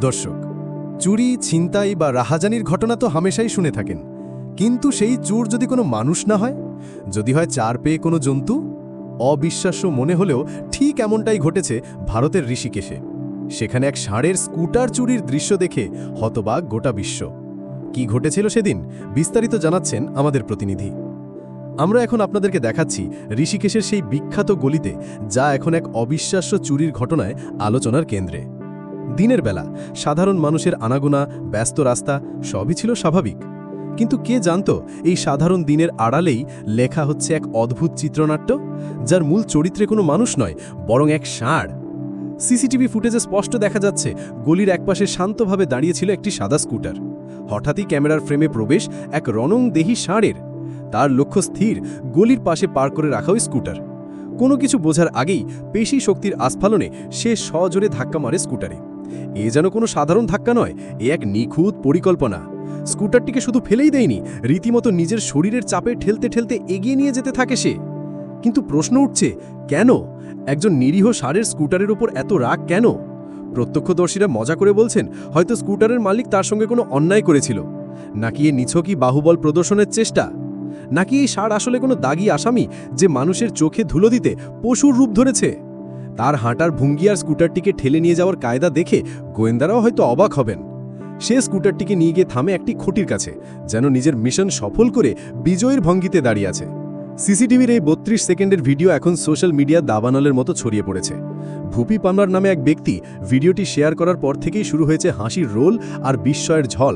দর্শক, চুরি, ছিনতাই বা রাহাজানির ঘটনা তো হামেশাই শুনে থাকেন। কিন্তু সেই চুর যদি কোনো মানুষ না হয়? যদি হয় চার পেয়ে কোনো জন্তু? অবিশ্বাস্য মনে হলেও ঠিক এমনটাই ঘটেছে ভারতের ঋষিকেশে। সেখানে এক ষাঁড়ের স্কুটার চুরির দৃশ্য দেখে হতবাক গোটা বিশ্ব। কি ঘটেছিল সেদিন? বিস্তারিত জানাচ্ছেন আমাদের প্রতিনিধি। আমরা এখন আপনাদেরকে দেখাচ্ছি ঋষিকেশের সেই বিখ্যাত গলিতে যা এখন এক অবিশ্বাস্য চুরির ঘটনায় আলোচনার কেন্দ্রে। দিনের বেলা সাধারণ মানুষের আনাগোনা, ব্যস্ত রাস্তা সবই ছিল স্বাভাবিক। কিন্তু কে জানত এই সাধারণ দিনের আড়ালেই লেখা হচ্ছে এক অদ্ভুত চিত্রনাট্য, যার মূল চরিত্রে কোনো মানুষ নয়, বরং এক ষাঁড়। সিসিটিভি ফুটেজে স্পষ্ট দেখা যাচ্ছে, গলির একপাশে শান্তভাবে দাঁড়িয়েছিল একটি সাদা স্কুটার। হঠাৎই ক্যামেরার ফ্রেমে প্রবেশ এক রণংদেহী ষাঁড়ের। তার লক্ষ্য স্থির, গলির পাশে পার করে রাখা ওই স্কুটার। কোনো কিছু বোঝার আগেই পেশি শক্তির আস্ফালনে সে সজোরে ধাক্কা মারে স্কুটারে। এ যেন কোনো সাধারণ ধাক্কা নয়, এ এক নিখুঁত পরিকল্পনা। স্কুটারটিকে শুধু ফেলেই দেয়নি, রীতিমতো নিজের শরীরের চাপে ঠেলতে ঠেলতে এগিয়ে নিয়ে যেতে থাকে সে। কিন্তু প্রশ্ন উঠছে, কেন? একজন নিরীহ সারের স্কুটারের ওপর এত রাগ কেন? প্রত্যক্ষদর্শীরা মজা করে বলছেন, হয়তো স্কুটারের মালিক তার সঙ্গে কোনো অন্যায় করেছিল। নাকি এ নিছকই বাহুবল প্রদর্শনের চেষ্টা? নাকি এই সার আসলে কোনো দাগি আসামি যে মানুষের চোখে ধুলো দিতে পশুর রূপ ধরেছে? তার হাঁটার ভঙ্গি আর স্কুটারটিকে ঠেলে নিয়ে যাওয়ার কায়দা দেখে গোয়েন্দারাও হয়তো অবাক হবেন। সে স্কুটারটিকে নিয়ে গিয়ে থামে একটি খুঁটির কাছে, যেন নিজের মিশন সফল করে বিজয়ের ভঙ্গিতে দাঁড়িয়ে আছে। সিসিটিভির এই বত্রিশ সেকেন্ডের ভিডিও এখন সোশ্যাল মিডিয়া দাবানলের মতো ছড়িয়ে পড়েছে। ভূপি পামলার নামে এক ব্যক্তি ভিডিওটি শেয়ার করার পর থেকেই শুরু হয়েছে হাসির রোল আর বিস্ময়ের ঝল।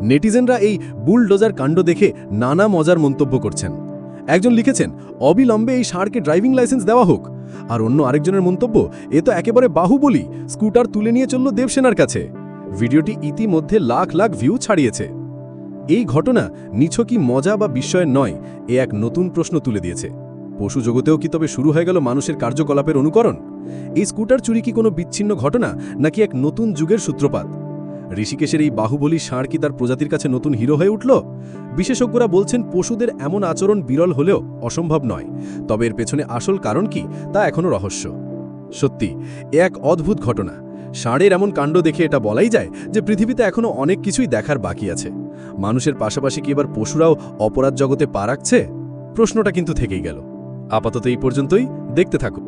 নেটিজেনরা এই বুলডোজার কাণ্ড দেখে নানা মজার মন্তব্য করছেন। একজন লিখেছেন, অবিলম্বে এই ষাঁড়কে ড্রাইভিং লাইসেন্স দেওয়া হোক। আর অন্য আরেকজনের মন্তব্য, এ তো একেবারে বাহুবলি স্কুটার তুলে নিয়ে চলল দেবসেনার কাছে। ভিডিওটি ইতিমধ্যে লাখ লাখ ভিউ ছাড়িয়েছে। এই ঘটনা নিছকই মজা বা বিস্ময়ের নয়, এ এক নতুন প্রশ্ন তুলে দিয়েছে। পশু জগতেও কি তবে শুরু হয়ে গেল মানুষের কার্যকলাপের অনুকরণ? এই স্কুটার চুরি কি কোনো বিচ্ছিন্ন ঘটনা, নাকি এক নতুন যুগের সূত্রপাত? ঋষিকেশের এই বাহুবলী ষাঁড় কি তার প্রজাতির কাছে নতুন হিরো হয়ে উঠল? বিশেষজ্ঞরা বলছেন পশুদের এমন আচরণ বিরল হলেও অসম্ভব নয়, তবে এর পেছনে আসল কারণ কি তা এখনও রহস্য। সত্যি, এ এক অদ্ভুত ঘটনা। ষাঁড়ের এমন কাণ্ড দেখে এটা বলাই যায় যে পৃথিবীতে এখনও অনেক কিছুই দেখার বাকি আছে। মানুষের পাশাপাশি কি এবার পশুরাও অপরাধ জগতে পা রাখছে? প্রশ্নটা কিন্তু থেকেই গেল। আপাতত এই পর্যন্তই, দেখতে থাকুন।